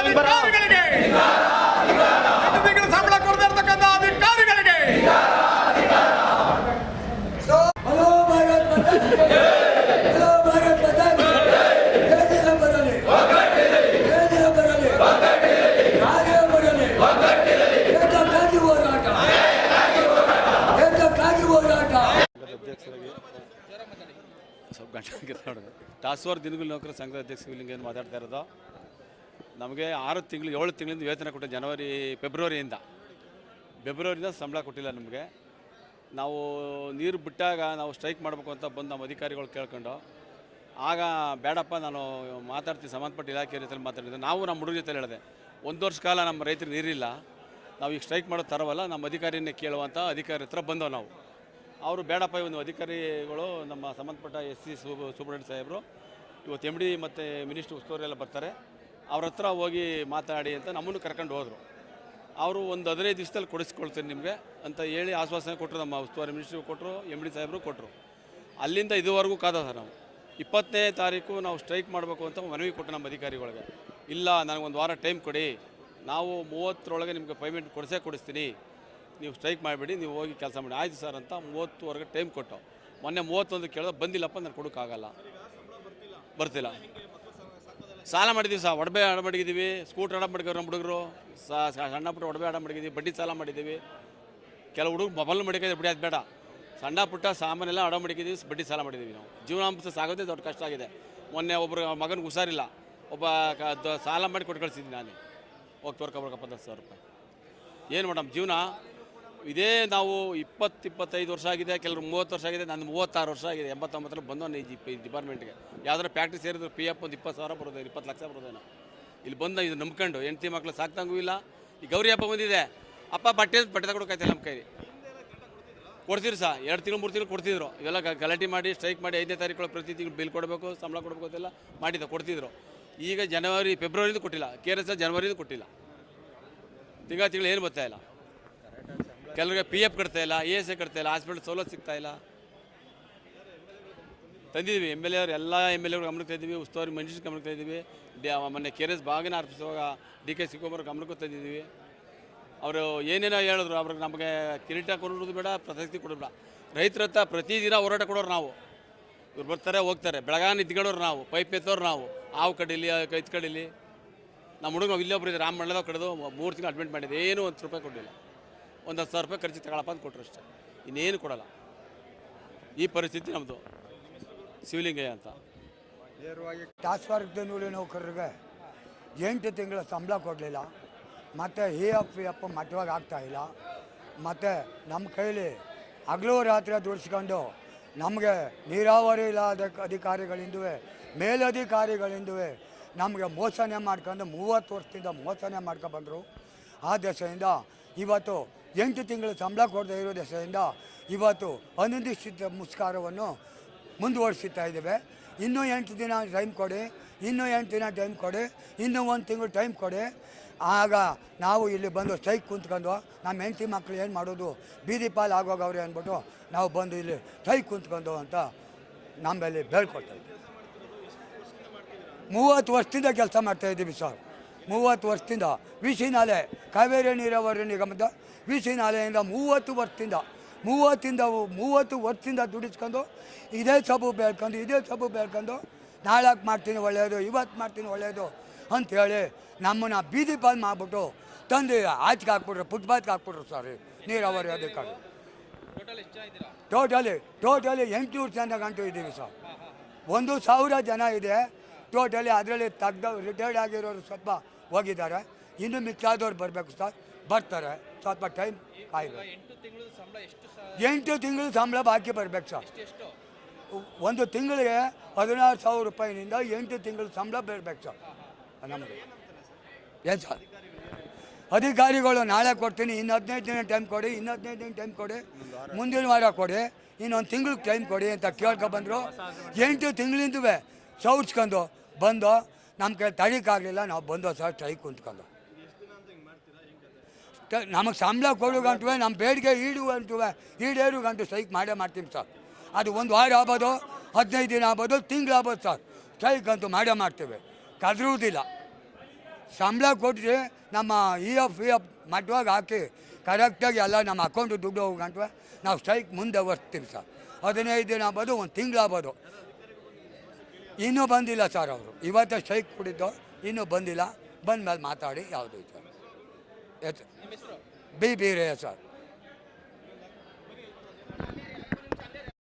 ಅಧಿಕಾರಿಗಳಿಗೆ. ತಿಂಗಳ ಸಂಬಳ ಕೊಡದೇ ಇರತಕ್ಕಂಥ ಅಧಿಕಾರಿಗಳಿಗೆ. ಸ್ವಲ್ಪ ಗಂಟೆ ಟಾಸ್ವರ್ ದಿನಗಳ ನೌಕರ ಸಂಘದ ಅಧ್ಯಕ್ಷ ಏನು ಮಾತಾಡ್ತಾ ಇರೋದು? ನಮಗೆ ಆರು ತಿಂಗಳು, ಏಳು ತಿಂಗಳಿಂದ ವೇತನ ಕೊಟ್ಟು ಜನವರಿ, ಫೆಬ್ರವರಿಯಿಂದ. ಫೆಬ್ರವರಿಯಿಂದ ಸಂಬಳ ಕೊಟ್ಟಿಲ್ಲ ನಮಗೆ. ನಾವು ನೀರು ಬಿಟ್ಟಾಗ ನಾವು ಸ್ಟ್ರೈಕ್ ಮಾಡಬೇಕು ಅಂತ ಬಂದು ನಮ್ಮ ಅಧಿಕಾರಿಗಳು ಕೇಳ್ಕೊಂಡು, ಆಗ ಬೇಡಪ್ಪ ನಾನು ಮಾತಾಡ್ತೀನಿ, ಸಂಬಂಧಪಟ್ಟ ಇಲಾಖೆ ಜೊತೆಲಿ ಮಾತಾಡಿದ್ದೆ ನಾವು ನಮ್ಮ ಹುಡುಗರ ಜೊತೆ ಹೇಳಿದೆ, ಒಂದು ವರ್ಷ ಕಾಲ ನಮ್ಮ ರೈತರಿಗೆ ನೀರಿಲ್ಲ, ನಾವು ಈಗ ಸ್ಟ್ರೈಕ್ ಮಾಡೋದು ತರವಲ್ಲ, ನಮ್ಮ ಅಧಿಕಾರಿನೇ ಕೇಳುವಂಥ ಅಧಿಕಾರಿ ಹತ್ರ ಬಂದವು ನಾವು. ಅವರು ಬೇಡಪ್ಪ ಒಂದು ಅಧಿಕಾರಿಗಳು ನಮ್ಮ ಸಂಬಂಧಪಟ್ಟ ಎಸ್ ಸಿ ಸೂಪರಿಂಟೆಂಡೆಂಟ್ ಸಾಹೇಬರು, ಇವತ್ತು ಎಂ ಡಿ ಮತ್ತು ಮಿನಿಸ್ಟ್ರ್ ಉಸ್ತುವಾರಿ ಎಲ್ಲ ಬರ್ತಾರೆ. ಅವ್ರ ಹತ್ರ ಹೋಗಿ ಮಾತಾಡಿ ಅಂತ ನಮ್ಮನ್ನು ಕರ್ಕೊಂಡು ಹೋದರು. ಅವರು ಒಂದು ಹದಿನೈದು ದಿವಸದಲ್ಲಿ ಕೊಡಿಸ್ಕೊಳ್ತೀನಿ ನಿಮಗೆ ಅಂತ ಹೇಳಿ ಆಶ್ವಾಸನೆ ಕೊಟ್ಟರು ನಮ್ಮ ಉಸ್ತುವಾರಿ ಮಿನಿಸ್ಟ್ರಿಗೂ ಕೊಟ್ಟರು ಎಂ ಡಿ ಸಾಹೇಬರು ಕೊಟ್ಟರು ಅಲ್ಲಿಂದ ಇದುವರೆಗೂ ಕಾದ ಸರ್ ನಾವು. ಇಪ್ಪತ್ತನೇ ತಾರೀಕು ನಾವು ಸ್ಟ್ರೈಕ್ ಮಾಡಬೇಕು ಅಂತ ಮನವಿ ಕೊಟ್ಟು ನಮ್ಮ ಅಧಿಕಾರಿಗಳಿಗೆ. ಇಲ್ಲ ನನಗೊಂದು ವಾರ ಟೈಮ್ ಕೊಡಿ. ನಾವು ಮೂವತ್ತರೊಳಗೆ ನಿಮಗೆ ಪೇಮೆಂಟ್ ಕೊಡಿಸೇ ಕೊಡಿಸ್ತೀನಿ. ನೀವು ಸ್ಟ್ರೈಕ್ ಮಾಡಿಬಿಡಿ, ನೀವು ಹೋಗಿ ಕೆಲಸ ಮಾಡಿ. ಆಯಿತು ಸರ್ ಅಂತ ಮೂವತ್ತುವರೆಗೆ ಟೈಮ್ ಕೊಟ್ಟು ಮೊನ್ನೆ ಮೂವತ್ತೊಂದು ಕೇಳಿದ್ರೆ ಬಂದಿಲ್ಲಪ್ಪ, ನಾನು ಕೊಡೋಕ್ಕಾಗಲ್ಲ. ಬರ್ತಿಲ್ಲ. ಸಾಲ ಮಾಡಿದ್ದೀವಿ ಸಾ ಒಡಬೆ ಆಡ ಮಾಡಿದ್ದೀವಿ. ಸ್ಕೂಟ್ರ್ ಆಡ ಮಡಗಿದ್ರು ನಮ್ಮ ಹುಡುಗರು. ಸಣ್ಣ ಪುಟ್ಟ ಒಡವೆ ಆಡ ಮಾಡಿದ್ದೀವಿ. ಬಡ್ಡಿ ಸಾಲ ಮಾಡಿದ್ದೀವಿ. ಕೆಲವು ಹುಡುಗರು ಮೊಬೈಲ್ ಮಡಿಕಿದ್ರೆ ಬಿಡಿ, ಅದು ಬೇಡ. ಸಣ್ಣ ಪುಟ್ಟ ಸಾಮಾನೆಲ್ಲ ಆಡ ಮಡಗಿದ್ದೀವಿ ಬಡ್ಡಿ ಸಾಲ ಮಾಡಿದ್ದೀವಿ ನಾವು. ಜೀವನಾಂಶ ಸಾಗೋದೇ ದೊಡ್ಡ ಕಷ್ಟ ಆಗಿದೆ. ಮೊನ್ನೆ ಒಬ್ಬರು ಮಗನಿಗೆ ಹುಷಾರಿಲ್ಲ. ಒಬ್ಬ ಸಾಲ ಮಾಡಿ ಕೊಟ್ಟು ಕಳಿಸಿದ್ದೀನಿ ನಾನೇ. ಹೋಗಿ ತೋರ್ಕೊಬರ್ಕಪ್ಪ ಹತ್ತು ಸಾವಿರ ರೂಪಾಯಿ. ಏನು ಮೇಡಮ್, ಜೀವನ? ಇದೇ ನಾವು ಇಪ್ಪತ್ತು ಇಪ್ಪತ್ತೈದು ವರ್ಷ ಆಗಿದೆ, ಕೆಲವರು ಮೂವತ್ತು ವರ್ಷ ಆಗಿದೆ, ನಾನು ಮೂವತ್ತಾರು ವರ್ಷ ಆಗಿದೆ, ಎಂಬತ್ತೊಂಬತ್ತರಲ್ಲಿ ಬಂದು ಈ ಡಿಪಾರ್ಟ್ಮೆಂಟ್ಗೆ. ಯಾವ್ದಾರು ಫ್ಯಾಕ್ಟ್ರಿ ಸೇರಿದ್ರು ಪಿ ಎಫ್ ಒಂದು ಇಪ್ಪತ್ತು ಸಾವಿರ ಬರೋದು, ಇಪ್ಪತ್ತು ಲಕ್ಷ ಬರೋದೇನೋ ಇಲ್ಲಿ ಬಂದ ಇದು ನಂಬ್ಕೊಂಡು, ಹೆಂಡತಿ ಮಕ್ಳು ಸಾಕ್ತಂಗೂ ಇಲ್ಲ. ಈ ಗೌರಿ ಹಬ್ಬ ಬಂದಿದೆ. ಅಪ್ಪ ಬಟ್ಟೆ ಬಟ್ಟೆ ತಗೊಳಕಾಯ್ತಿಲ್ಲ ನಮ್ಮ ಕೈಲಿ? ಕೊಡ್ತೀರಿ ಸಾ, ಎರಡು ತಿಂಗಳು, ಮೂರು ತಿಂಗಳು ಕೊಡ್ತಿದ್ರು. ಇವೆಲ್ಲ ಗಲಾಟೆ ಮಾಡಿ, ಸ್ಟ್ರೈಕ್ ಮಾಡಿ, ಐದನೇ ತಾರೀಕು ಪ್ರತಿ ತಿಂಗಳು ಬಿಲ್ ಕೊಡಬೇಕು, ಸಂಬಳ ಕೊಡಬೇಕು ಅಂತೆಲ್ಲ ಮಾಡಿದ್ದ, ಕೊಡ್ತಿದ್ರು. ಈಗ ಜನವರಿ ಫೆಬ್ರವರಿದು ಕೊಟ್ಟಿಲ್ಲ ಕೆ ಆರ್ ಎಸ್ ಜನವರಿದು ಕೊಟ್ಟಿಲ್ಲ. ತಿಂಗಳ ತಿಂಗಳು ಏನು ಬರ್ತಾ ಕೆಲವರಿಗೆ ಪಿ ಎಫ್ ಕಟ್ತಾ ಇಲ್ಲ ಎ ಎಸ್ ಎ ಕಟ್ತಾ ಇಲ್ಲ ಹಾಸ್ಪಿಟಲ್ ಸವಲತ್ತು ಸಿಗ್ತಾ ಇಲ್ಲ. ತಂದಿದ್ದೀವಿ ಎಂ ಎಲ್ ಎ ಅವ್ರು, ಎಲ್ಲ ಎಂ ಎಲ್ ಎಗಳು ಗಮನಕ್ಕೆ ತಂದಿದ್ದೀವಿ, ಉಸ್ತುವಾರಿ ಮನುಷ್ಯರು ಗಮನಕ್ಕೆ ತಂದಿದ್ದೀವಿ. ಡಿ ಮೊನ್ನೆ ಕೆ ಆರ್ ಎಸ್ ಬಾಗಿನ ಅರ್ಪಿಸುವಾಗ ಡಿ ಕೆ ಶಿವಕುಮಾರ್ ಗಮನಕ್ಕೂ ತಂದಿದ್ದೀವಿ. ಅವರು ಏನೇನೋ ಹೇಳಿದ್ರು, ಅವ್ರಿಗೆ ನಮಗೆ ಕಿರೀಟ ಕೊಡೋದು ಬೇಡ, ಪ್ರಶಸ್ತಿ ಕೊಡೋದು ಬೇಡ. ರೈತರ ಹತ್ರ ಪ್ರತಿದಿನ ಹೋರಾಟ ಕೊಡೋರು ನಾವು. ಇವ್ರು ಬರ್ತಾರೆ, ಹೋಗ್ತಾರೆ. ಬೆಳಗಾನ ನಿಂತ್ಕೊಳ್ಳೋರು ನಾವು, ಪೈಪ್ ಎತ್ತೋರು ನಾವು, ಹಾವು ಕಡಿಲಿ ಕೈತ್ ಕಡೀಲಿ. ನಮ್ಮ ಹುಡುಗ ನಾವು ಇಲ್ಲೇ ಒಬ್ಬರು ರಾಮ ಮಣ್ಣದಾಗ ಕಡಿದು ಮೂರು ತಿಂಗಳು ಅಡ್ಮಿಟ್ ಮಾಡಿದ್ದೆ ಏನೂ ಒಂದು ರೂಪಾಯಿ ಕೊಡಲಿಲ್ಲ. ಒಂದು ಹತ್ತು ಸಾವಿರ ರೂಪಾಯಿ ಖರ್ಚು ತಗೊಳಪ್ಪ ಅಂತ ಕೊಟ್ಟರು ಅಷ್ಟೇ. ಇನ್ನೇನು ಕೊಡಲ್ಲ. ಈ ಪರಿಸ್ಥಿತಿ ನಮ್ಮದು ಶಿವಲಿಂಗಯ್ಯ ಅಂತ. ನೇರವಾಗಿ ಟಾಸ್ಕ್ ನೂಲಿ ನೌಕರರಿಗೆ ಎಂಟು ತಿಂಗಳ ಸಂಬಳ ಕೊಡಲಿಲ್ಲ. ಮತ್ತು ಇ ಎಫ್ ಪಿ ಎಫ್ ಮಟ್ಟವಾಗಿ ಆಗ್ತಾ ಇಲ್ಲ. ಮತ್ತು ನಮ್ಮ ಕೈಲಿ ಹಗಲು ರಾತ್ರಿ ದುಡಿಸ್ಕೊಂಡು ನಮಗೆ ನೀರಾವರಿ ಇಲಾಖೆ ಅಧಿಕಾರಿಗಳಿಂದ ಮೇಲಧಿಕಾರಿಗಳಿಂದುವೆ ನಮಗೆ ಮೋಸನೆ ಮಾಡ್ಕೊಂಡು ಮೂವತ್ತು ವರ್ಷದಿಂದ ಮೋಸನೆ ಮಾಡ್ಕೊಂಡ್ಬಂದರು ಆ ದೇಶದಿಂದ ಇವತ್ತು ಎಂಟು ತಿಂಗಳು ಸಂಬಳ ಕೊಡದೇ ಇರೋ ದೇಶದಿಂದ ಇವತ್ತು ಅನಿರ್ದಿಷ್ಟ ಮುಸ್ಕಾರವನ್ನು ಮುಂದುವರಿಸುತ್ತಾ ಇದ್ದೇವೆ. ಇನ್ನೂ ಎಂಟು ದಿನ ಟೈಮ್ ಕೊಡಿ, ಇನ್ನೂ ಎಂಟು ದಿನ ಟೈಮ್ ಕೊಡಿ, ಇನ್ನೂ ಒಂದು ತಿಂಗಳು ಟೈಮ್ ಕೊಡಿ. ಆಗ ನಾವು ಇಲ್ಲಿ ಬಂದು ಸ್ಟ್ರೈಕ್ ಕುಂತ್ಕೊಂಡು, ನಮ್ಮ ಹೆಂಡತಿ ಮಕ್ಕಳು ಏನು ಮಾಡೋದು? ಬೀದಿ ಪಾಲು ಆಗೋಗವ್ರೆ ಅಂದ್ಬಿಟ್ಟು ನಾವು ಬಂದು ಇಲ್ಲಿ ಸ್ಟ್ರೈಕ್ ಕುಂತ್ಕೊಂಡು ಅಂತ ನಮ್ಮಲ್ಲಿ ಇದ್ದೀವಿ ಮೂವತ್ತು ವರ್ಷದಿಂದ ಕೆಲಸ ಮಾಡ್ತಾ ಇದ್ದೀವಿ ಸರ್ ಮೂವತ್ತು ವರ್ಷದಿಂದ. ವಿಷಿನಾಲೆ ಕಾವೇರಿ ನೀರಾವರಿ ನಿಗಮದ ವಿಸಿ ನಾಲೆಯಿಂದ ಮೂವತ್ತು ವರ್ಷದಿಂದ ಮೂವತ್ತಿಂದ ಮೂವತ್ತು ವರ್ಷದಿಂದ ದುಡಿಸ್ಕೊಂಡು ಇದೇ ಸಬು ಬೆಳ್ಕೊಂಡು ಇದೇ ಸಬು ಬೆಳ್ಕೊಂಡು ನಾಳಕ್ಕೆ ಮಾಡ್ತೀನಿ ಒಳ್ಳೆಯದು ಇವತ್ತು ಮಾಡ್ತೀನಿ ಒಳ್ಳೆಯದು ಅಂಥೇಳಿ ನಮ್ಮನ್ನು ಬೀದಿ ಪಾಲ್ ಮಾಡಿಬಿಟ್ಟು ತಂದು ಆಚೆಗೆ ಹಾಕ್ಬಿಟ್ರು ಫುಟ್ಬಾತ್ಗೆ ಹಾಕ್ಬಿಟ್ರು ಸರ್ ನೀರಾವರಿ ಅಧಿಕಾರಿ ಇದ್ದೀರಾ? ಟೋಟಲಿ ಟೋಟಲಿ ಎಂಟುನೂರು ಜನ ಗಂಟು ಇದ್ದೀವಿ ಸರ್ ಒಂದು ಸಾವಿರ ಜನ ಇದೆ. ಟೋಟಲಿ ಅದರಲ್ಲಿ ತೆಗ್ದು ರಿಟೈರ್ಡ್ ಆಗಿರೋರು ಸ್ವಲ್ಪ ಹೋಗಿದ್ದಾರೆ. ಇನ್ನು ಮಿಕ್ಕಾದವ್ರು ಬರಬೇಕು ಸರ್ ಬರ್ತಾರೆ. ಸ್ವಲ್ಪ ಟೈಮ್ ಕಾಯಬೇಕು. ಎಂಟು ತಿಂಗಳು ಸಂಬಳ ಎಷ್ಟು ಸ- ಎಂಟು ತಿಂಗಳು ಸಂಬಳ ಬಾಕಿ ಬರಬೇಕು ಸರ್. ಒಂದು ತಿಂಗಳಿಗೆ ಹದಿನಾರು ಸಾವಿರ ರೂಪಾಯಿನಿಂದ ಎಂಟು ತಿಂಗಳು ಸಂಬಳ ಬರಬೇಕು ಸರ್. ನಮಗೆ. ಏನು ಸರ್? ಅಧಿಕಾರಿಗಳು ನಾಳೆ ಕೊಡ್ತೀನಿ ಇನ್ನು ಹದಿನೈದು ದಿನ ಟೈಮ್ ಕೊಡಿ ಇನ್ನು ಹದಿನೈದು ದಿನ ಟೈಮ್ ಕೊಡಿ ಮುಂದಿನ ವಾರ ಕೊಡಿ ಇನ್ನೊಂದು ತಿಂಗಳು ಟೈಮ್ ಕೊಡಿ ಅಂತ ಕೇಳ್ಕೊ ಬಂದರು. ಎಂಟು ತಿಂಗಳಿಂದವೇ ಸೌರ್ಸ್ಕೊಂಡು ಬಂದು ನಮ್ಮ ಕೈ ತಡೀಕಾಗಲಿಲ್ಲ ನಾವು ಬಂದು ಸರ್ ಸ್ಟ್ರೈಕ್ ಕುಂತ್ಕೊಂಡು. ನಮಗೆ ಸಂಬಳ ಕೊಡು ಗಂಟುವೆ ನಮ್ಮ ಬೇಡಿಕೆ ಈಡುವಂತುವೆ ಈಡೇರುಗಂತು ಸ್ಟ್ರೈಕ್ ಮಾಡೇ ಮಾಡ್ತೀವಿ ಸರ್. ಅದು ಒಂದು ವಾರ ಆಗ್ಬೋದು, ಹದಿನೈದು ದಿನ ಆಗ್ಬೋದು, ತಿಂಗಳು ಆಗ್ಬೋದು ಸರ್. ಸ್ಟ್ರೈಕ್ ಅಂತೂ ಮಾಡೇ ಮಾಡ್ತೇವೆ. ಕದರುವುದಿಲ್ಲ ಸಂಬಳ ಕೊಟ್ಟರೆ ನಮ್ಮ ಇ ಎಫ್ ಇ ಎಫ್ ಮಟ್ಟವಾಗಿ ಹಾಕಿ ಕರೆಕ್ಟಾಗಿ ಎಲ್ಲ ನಮ್ಮ ಅಕೌಂಟ್ ದುಡ್ಡು ಹೋಗೋ ಗಂಟುವೆ, ನಾವು ಸ್ಟ್ರೈಕ್ ಮುಂದೆ ಬರ್ತೀವಿ ಸರ್. ಹದಿನೈದು ದಿನ ಆಗ್ಬೋದು, ಒಂದು ತಿಂಗಳು ಆಗ್ಬೋದು. ಇನ್ನೂ ಬಂದಿಲ್ಲ ಸರ್ ಅವರು. ಇವತ್ತೇ ಸ್ಟ್ರೈಕ್ ಕೊಟ್ಟಿದ್ದು, ಇನ್ನೂ ಬಂದಿಲ್ಲ. ಬಂದ ಮೇಲೆ ಮಾತಾಡಿ ಯಾವುದು ಸರ್ ಎಸ್ બે બે રહ્યા છે